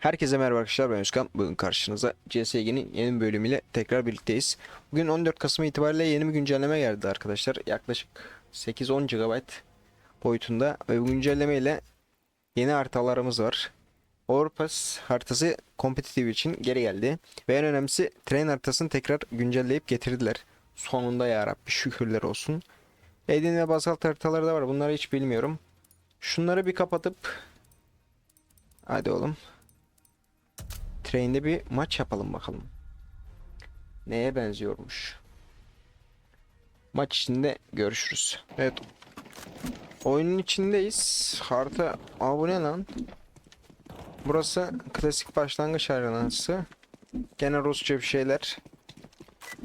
Herkese merhaba arkadaşlar ben Özkan. Bugün karşınızda CSG'nin yeni bölümüyle tekrar birlikteyiz. Bugün 14 Kasım itibariyle yeni bir güncelleme geldi arkadaşlar. Yaklaşık 8-10 GB boyutunda ve bu güncelleme ile yeni haritalarımız var. Overpass haritası kompetitif için geri geldi. Ve en önemlisi tren haritasını tekrar güncelleyip getirdiler. Sonunda yarabbi şükürler olsun. Edin ve basalt haritaları da var. Bunları hiç bilmiyorum. Şunları bir kapatıp Hadi oğlum. Train'de bir maç yapalım bakalım. Neye benziyormuş? Maç içinde görüşürüz. Evet. Oyunun içindeyiz. Harita... Aa bu ne lan? Burası klasik başlangıç haritası. Gene Rusça bir şeyler.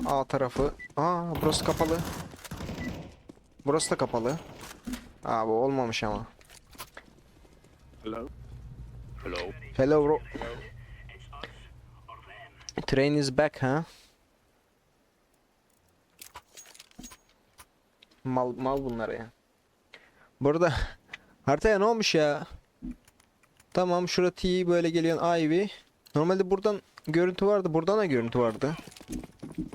A tarafı. Aa burası kapalı. Burası da kapalı. Aa bu olmamış ama. Hello. Hello. Hello bro. Train is back ha? Mal mal bunlar ya. Burada haritaya ne olmuş ya? Tamam şura T böyle geliyorsun Ivy. Normalde buradan görüntü vardı. Buradan da görüntü vardı.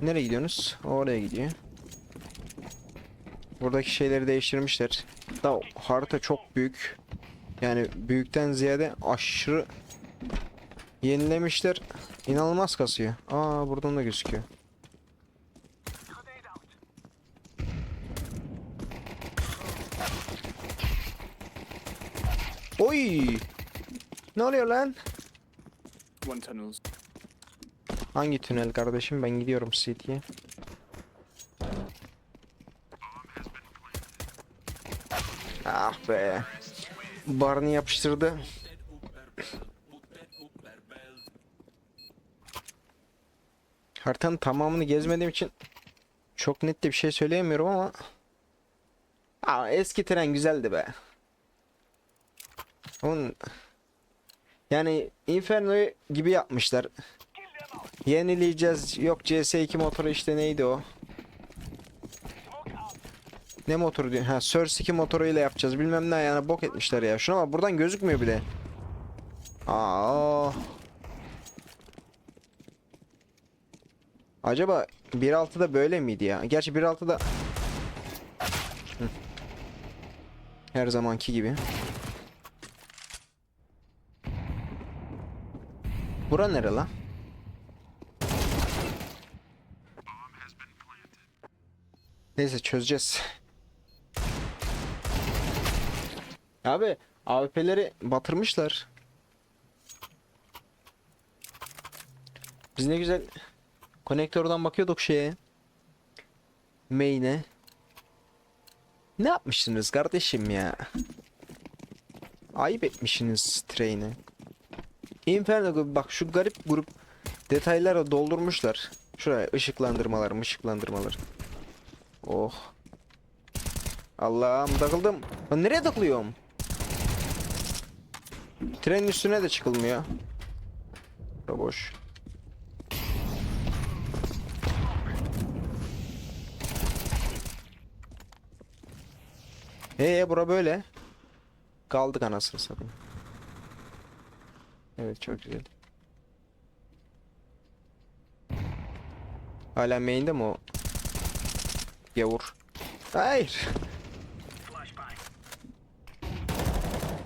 Nereye gidiyorsunuz? Oraya gidiyor. Buradaki şeyleri değiştirmişler. Da harita çok büyük. Yani büyükten ziyade aşırı yenilemişler. İnanılmaz kasıyor. Aa buradan da gözüküyor. Oy! Ne oluyor lan? One tunnels. Hangi tünel kardeşim? Ben gidiyorum City'ye. Ah be. Barney yapıştırdı. Haritanın tamamını gezmediğim için çok net de bir şey söyleyemiyorum ama Aa, eski tren güzeldi be. Onun yani Inferno gibi yapmışlar. Yenileyeceğiz. Yok CS2 motoru işte neydi o? Ne motoru diyor? Ha Source 2 motoruyla yapacağız. Bilmem ne yani bok etmişler ya. Şuna bak buradan gözükmüyor bile. Aa. Acaba 1.6'da böyle miydi ya? Gerçi 1.6'da Hı. Her zamanki gibi. Bura nere lan? Neyse çözeceğiz. Abi AWP'leri batırmışlar. Biz ne güzel konektörden bakıyorduk şeye. Main'e. Ne yapmışsınız kardeşim ya? Ayıp etmişsiniz train'e. Inferno gibi bak şu garip grup detaylara doldurmuşlar. Şuraya ışıklandırmalar, ışıklandırmalar. Oh. Allah'ım takıldım. Lan nereye takılıyorum? Trenin üstüne de çıkılmıyor. Boş. Ee bura böyle. Kaldık anasını satayım. Evet çok güzel. Hala main'de mi o? Yavur. Hayır.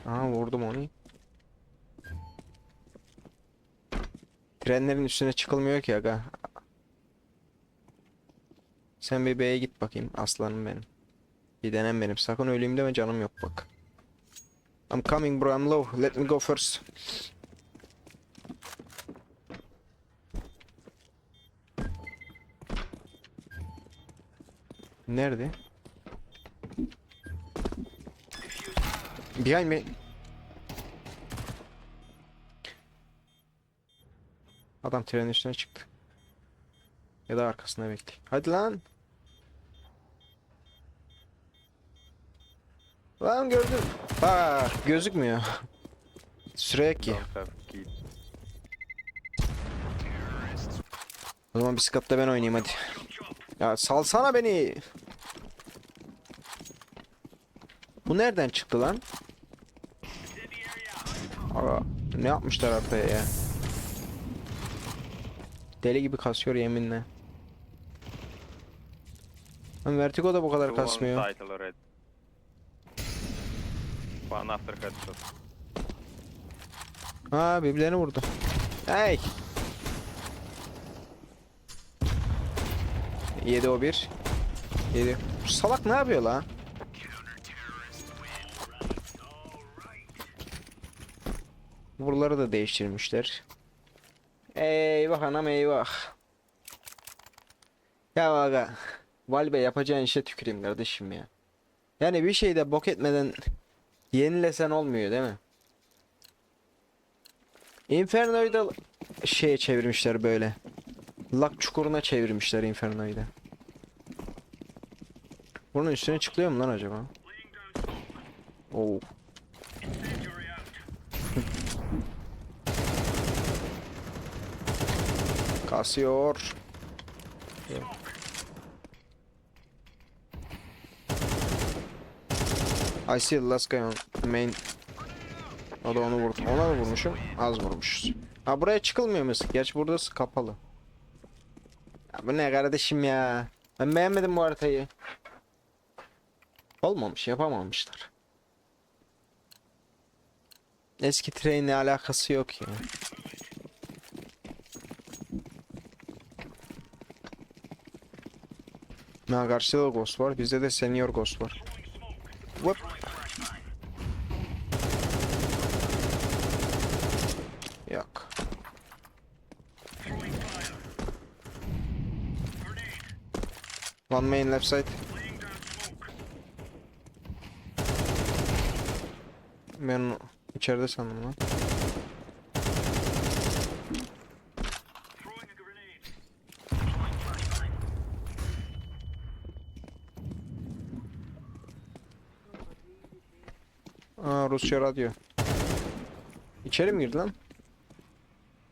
Aha vurdum onu. Trenlerin üstüne çıkılmıyor ki aga. Sen bir B'ye git bakayım aslanım benim. Bir denem benim. Sakın öleyim deme canım yok bak. I'm coming bro I'm low. Let me go first. Nerede? Behind me. Adam trenin üstüne çıktı. Ya da arkasına bekliyor. Hadi lan. Lan gördüm. Bak gözükmüyor. Sürek ki. O zaman bisikletle ben oynayayım hadi. Ya salsana beni. Bu nereden çıktı lan? Aa, Ne yapmışlar haritaya ya? Deli gibi kasıyor yeminle. Lan Vertigo da bu kadar kasmıyor. After headshot. Ha birbirlerini vurdu. Hey! Yedi o bir. Yedi. Bu salak ne yapıyor lan? Buraları da değiştirmişler. Eyvah anam eyvah. Ya aga. Valve yapacağın işe tüküreyim kardeşim ya. Yani bir şeyde bok etmeden yenilesen olmuyor değil mi? Inferno'yu da şeye çevirmişler böyle. Lak çukuruna çevirmişler Inferno'yu da. Bunun üstüne çıkıyor mu lan acaba? Oo. Kasıyor. I see the last guy on main o da onu vurdu. Ona da vurmuşum. Az vurmuşuz. Ha buraya çıkılmıyor musun? Gerçi burası kapalı. Ya bu ne kardeşim ya? Ben beğenmedim bu haritayı. Olmamış, yapamamışlar. Eski trenle alakası yok ya. Ha karşıda da Ghost var. Bizde de Senior Ghost var. Whip. Yok. One main left side. Ben içeride sandım lan. Aa Rusça radyo. İçeri mi girdi lan?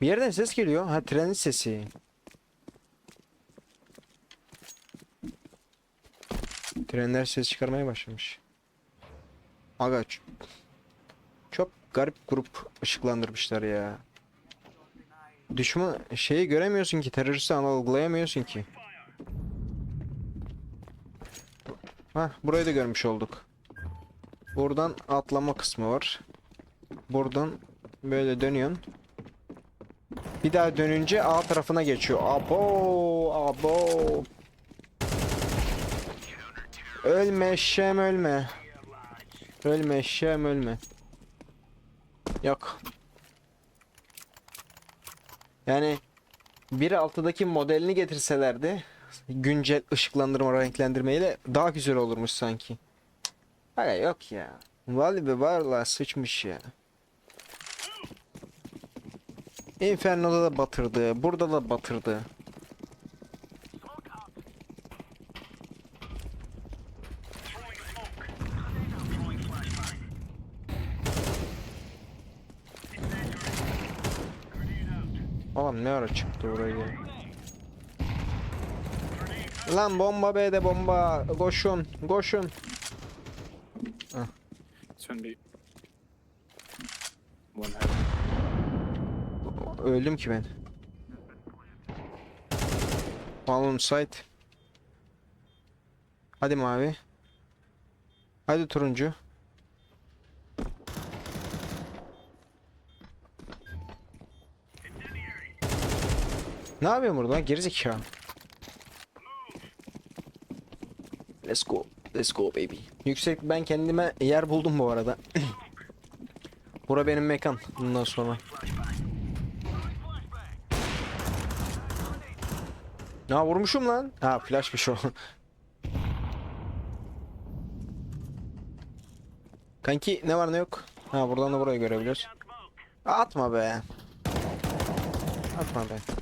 Bir yerden ses geliyor. Ha trenin sesi. Trenler ses çıkarmaya başlamış. Aga çok garip grup ışıklandırmışlar ya. Düşman şeyi göremiyorsun ki teröristi algılayamıyorsun ki. Hah burayı da görmüş olduk. Buradan atlama kısmı var. Buradan böyle dönüyorsun. Bir daha dönünce A tarafına geçiyor. Abo, abo. Ölme şem ölme. Ölme şem ölme. Yok. Yani 1.6'daki modelini getirselerdi güncel ışıklandırma renklendirmeyle daha güzel olurmuş sanki. Aga yok ya. Valve varla sıçmış ya. Inferno'da da batırdı. Burada da batırdı. Oğlum ne ara çıktı oraya? Lan bomba B'de bomba. Koşun, koşun. Heaven. Öldüm ki ben. Balon site. Hadi mavi. Hadi turuncu. Ne yapıyorsun burada lan gerizekalı? Let's go. Let's go baby. Yüksek ben kendime yer buldum bu arada. Bura benim mekan bundan sonra. Ya vurmuşum lan. Ha flashmış o. Kanki ne var ne yok? Ha buradan da burayı görebiliyoruz. Atma be. Atma be.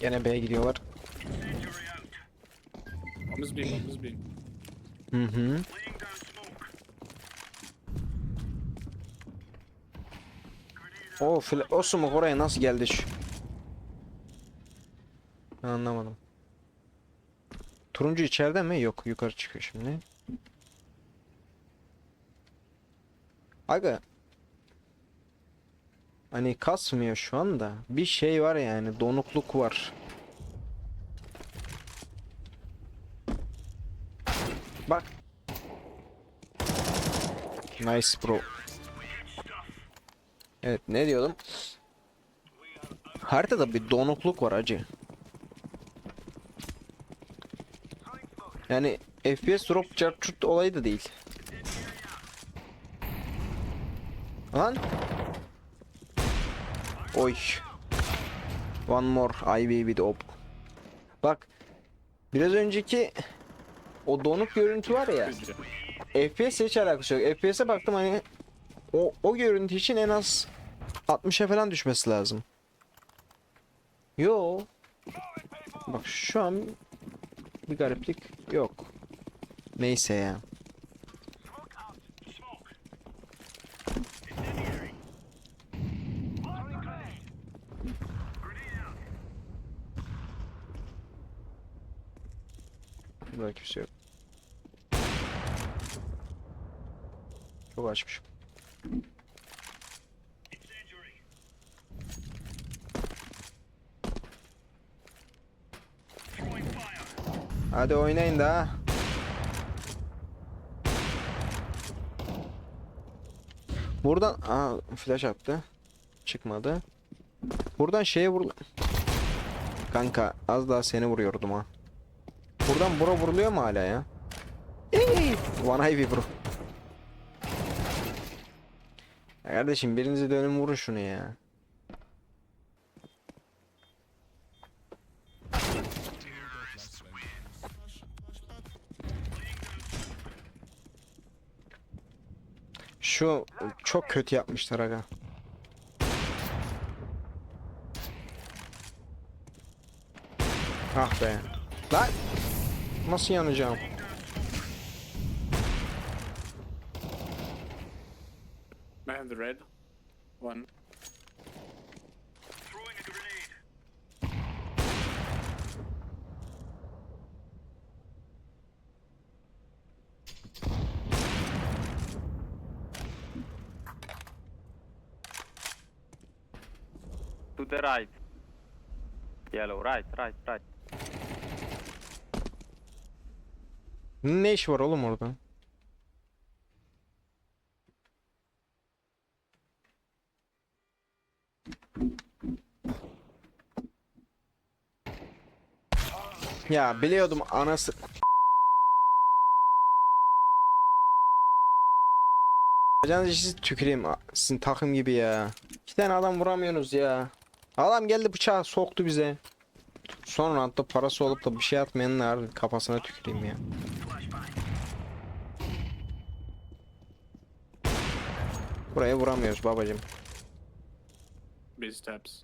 Gene B'ye gidiyorlar. Being, one is being. Hı hı. O fla o smoke oraya nasıl geldi şu? Ben anlamadım. Turuncu içeride mi? Yok yukarı çıkıyor şimdi. Aga. Hani kasmıyor şu anda. Bir şey var yani. Donukluk var. Bak. Nice bro. Evet ne diyordum? Haritada bir donukluk var acı. Yani FPS drop chart olayı da değil. Lan. Oy. One more IB with op. Bak. Biraz önceki o donuk görüntü var ya. FPS hiç alakası yok. FPS'e baktım hani o, o görüntü için en az 60'a falan düşmesi lazım. Yo. Bak şu an bir gariplik yok. Neyse ya. Burada kimse yok. Çok açmışım. Hadi oynayın da. Buradan aa flash attı. Çıkmadı. Buradan şeye vur. Kanka az daha seni vuruyordum ha. Buradan bura vuruluyor mu hala ya? One Ivy bro. Ya kardeşim birinizi dönün vurun şunu ya. Şu çok kötü yapmışlar aga. Ah be. Lan! Nasıl yanacağım? I have the red. One. To the right. Yellow, right, right, right. Ne iş var oğlum orada? Ya biliyordum anası. Bacağınızı siz tüküreyim sizin takım gibi ya. İki tane adam vuramıyorsunuz ya. Adam geldi bıçağı soktu bize. Sonra hatta parası olup da bir şey atmayanlar kafasına tüküreyim ya. Buraya vuramıyoruz babacım. B steps.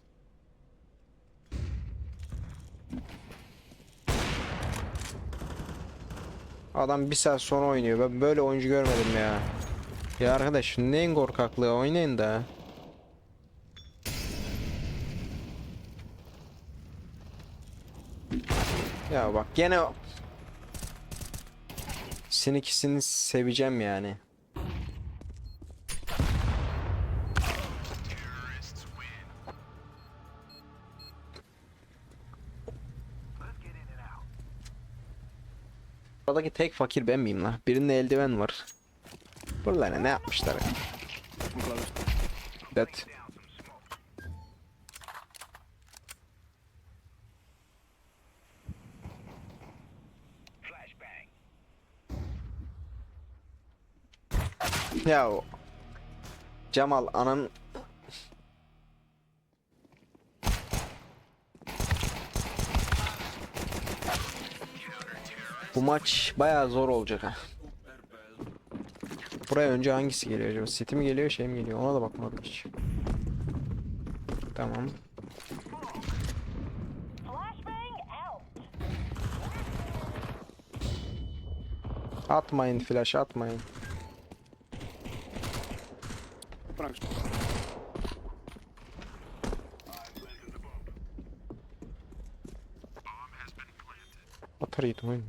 Adam bir saat sonra oynuyor. Ben böyle oyuncu görmedim ya. Ya arkadaş neyin korkaklığı oynayın da. Ya bak gene Sizin ikisini seveceğim yani. Buradaki tek fakir ben miyim lan? Birinde eldiven var. Buralara ne yapmışlar? That. Ya Cemal anan Bu maç bayağı zor olacak ha. Buraya önce hangisi geliyor acaba? City mi geliyor şey mi geliyor? Ona da bakmadık hiç. Tamam. Atmayın flash atmayın. Atarıydım oyun.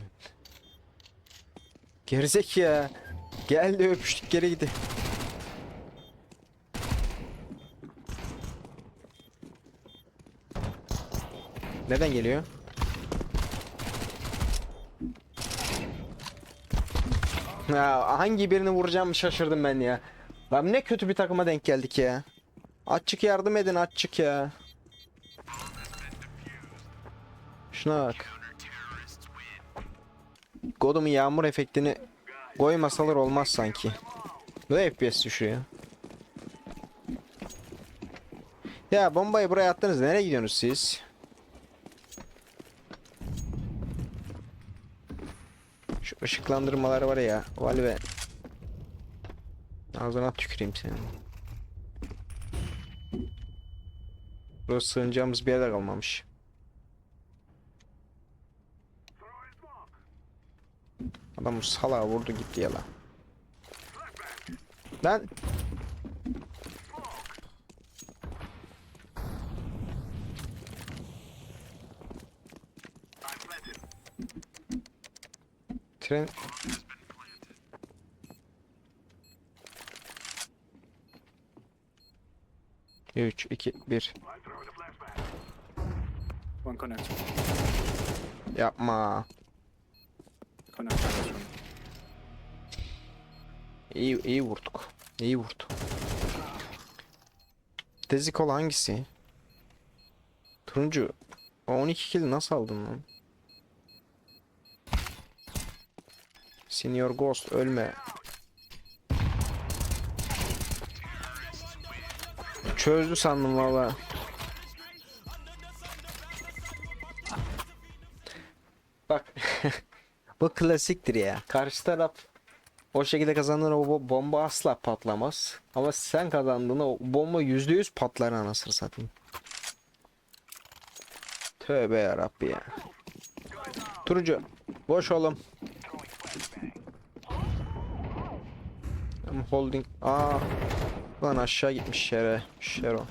Gerizek ya. Gel de öpüştük geri gidi. Neden geliyor? Ya hangi birini vuracağımı şaşırdım ben ya. Lan ne kötü bir takıma denk geldik ya. Açık yardım edin açık ya. Şuna bak. Godum'un yağmur efektini koymasalar olmaz sanki. Bu da FPS düşüyor. Ya bombayı buraya attınız. Nereye gidiyorsunuz siz? Şu ışıklandırmalar var ya. Valve. Ağzına tüküreyim senin. Burası sığınacağımız bir yerde kalmamış. Adam salağa vurdu gitti yala. Lan Tren 3 2 1 One connector. Yapma. İyi iyi vurduk. İyi vurdu. Dezikol hangisi? Turuncu. O 12 kill nasıl aldın lan? Senior Ghost ölme. Çözdü sandım valla. Bak. Bu klasiktir ya. Karşı taraf o şekilde kazandığında o bo- bomba asla patlamaz. Ama sen kazandığında o bomba %100 patlar anasını satayım. Tövbe yarabbi ya. Turuncu. Boş oğlum. I'm holding. Aa. Lan aşağı gitmiş şere. Şero.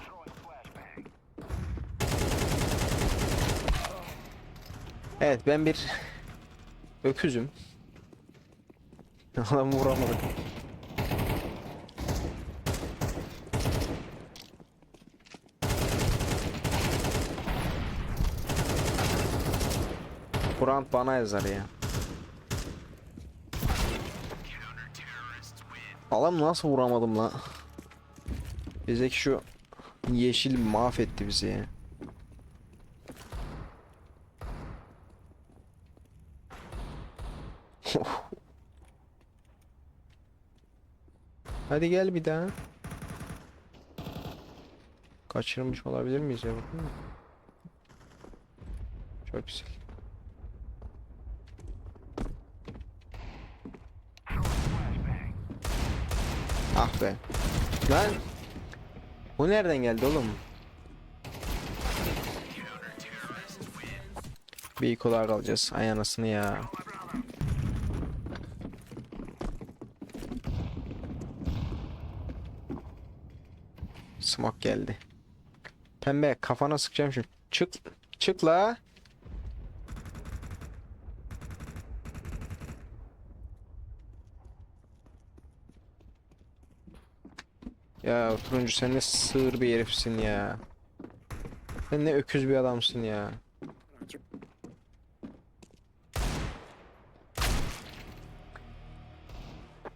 Evet ben bir öküzüm. Adam vuramadık. Kurant bana yazar ya. Adam nasıl vuramadım la? Bizdeki şu yeşil mahvetti bizi ya. Hadi gel bir daha. Kaçırmış olabilir miyiz ya. Çok güzel. Ah be. Lan. Bu nereden geldi oğlum? Bir ilk olarak alacağız. Ay anasını ya. Smoke geldi. Pembe kafana sıkacağım şimdi. Çık. Çık la. Ya turuncu sen ne sığır bir herifsin ya. Sen ne öküz bir adamsın ya.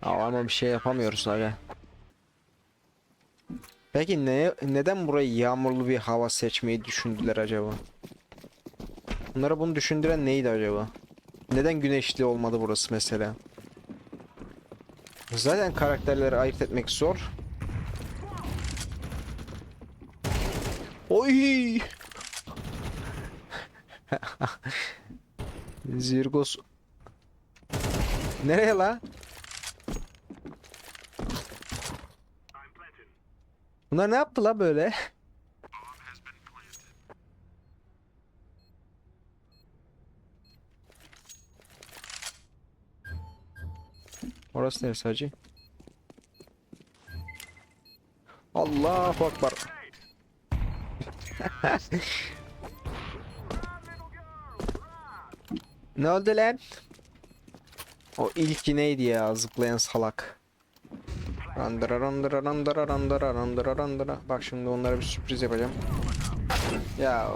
Ama bir şey yapamıyoruz aga. Peki ne, neden burayı yağmurlu bir hava seçmeyi düşündüler acaba? Bunlara bunu düşündüren neydi acaba? Neden güneşli olmadı burası mesela? Zaten karakterleri ayırt etmek zor. Oy! Zirgos Nereye la? Bunlar ne yaptı la böyle? Orası neresi hacı? Allahu Akbar. ne oldu lan? O ilki neydi ya zıplayan salak. Randara randara randara randara randara randara. Bak şimdi onlara bir sürpriz yapacağım. Ya.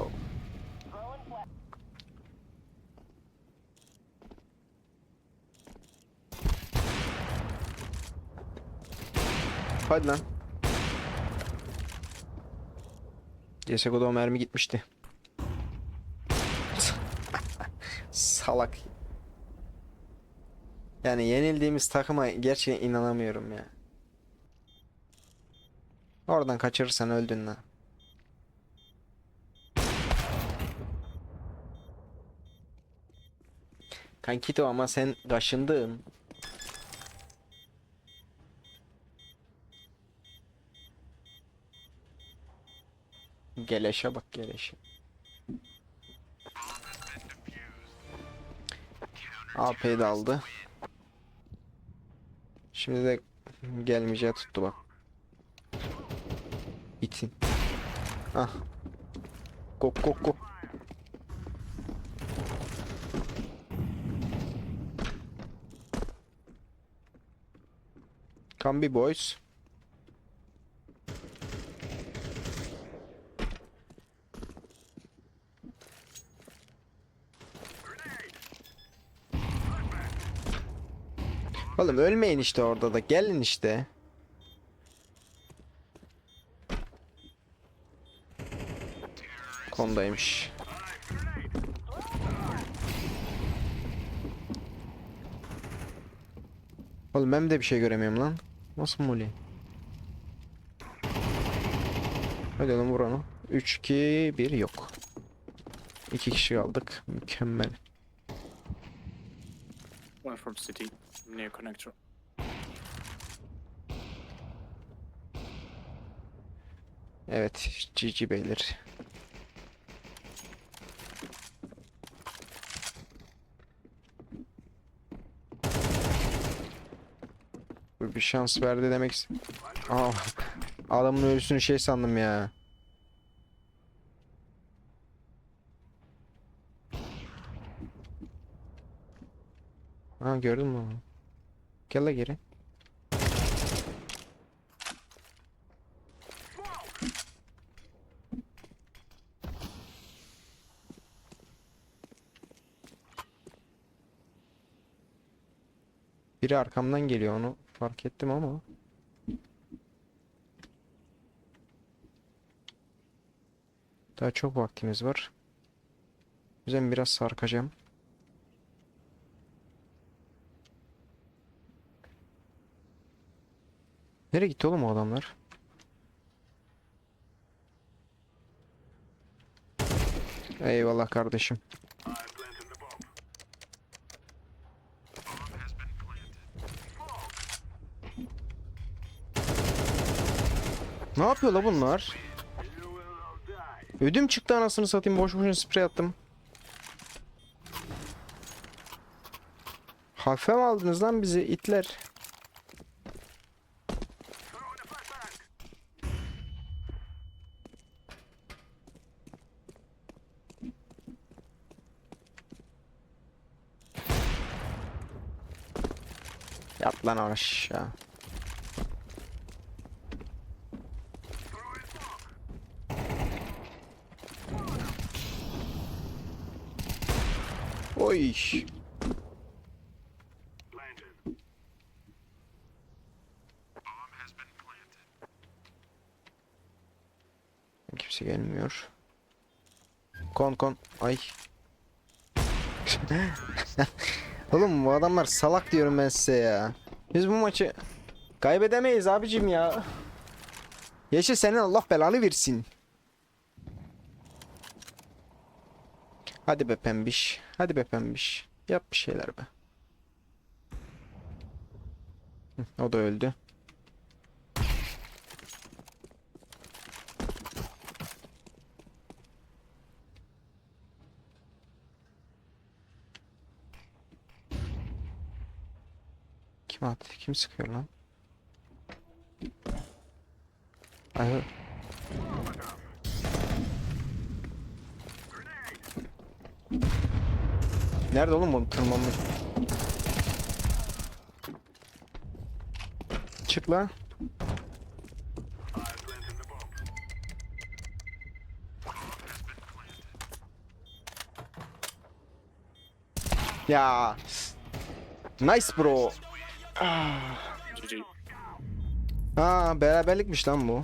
Hadi lan. CSGO'da o mermi gitmişti. Salak. Yani yenildiğimiz takıma gerçekten inanamıyorum ya. Oradan kaçırırsan öldün lan. Kankito ama sen kaşındın. Geleşe bak geleşe. AP'yi de aldı. Şimdi de gelmeyeceği tuttu bak. İtin. Ah. Kok kok kok. Come be boys. Oğlum ölmeyin işte orada da gelin işte. Kondaymış. Oğlum ben de bir şey göremiyorum lan. Nasıl muli? Hadi oğlum vur onu. 3 2 1 yok. 2 kişi kaldık. Mükemmel. One from city, near connector. Evet, GG beyler. Bir şans verdi demek. Aa, adamın ölüsünü şey sandım ya. Ha gördün mü? Gel la geri. Biri arkamdan geliyor onu fark ettim ama. Daha çok vaktimiz var. Yüzden biraz sarkacağım. Nereye gitti oğlum o adamlar? Eyvallah kardeşim. Ne yapıyor la bunlar? Ödüm çıktı anasını satayım boş boşuna sprey attım. Hafife mi aldınız lan bizi itler? Yat lan aşağı. Oy. Kimse gelmiyor. Kon kon. Ay. Oğlum bu adamlar salak diyorum ben size ya. Biz bu maçı kaybedemeyiz abicim ya. Yeşil senin Allah belanı versin. Hadi be pembiş. Hadi be pembiş. Yap bir şeyler be. O da öldü. Kim attı? Kim sıkıyor lan? Ay. Nerede oğlum bu tırmanmış? Çık lan. Ya. Nice bro. GG. Aa beraberlikmiş lan bu.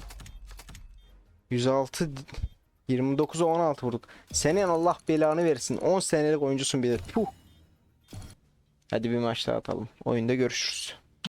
106 29'a 16 vurduk. Senin Allah belanı versin. 10 senelik oyuncusun bir de. Puh. Hadi bir maç daha atalım. Oyunda görüşürüz.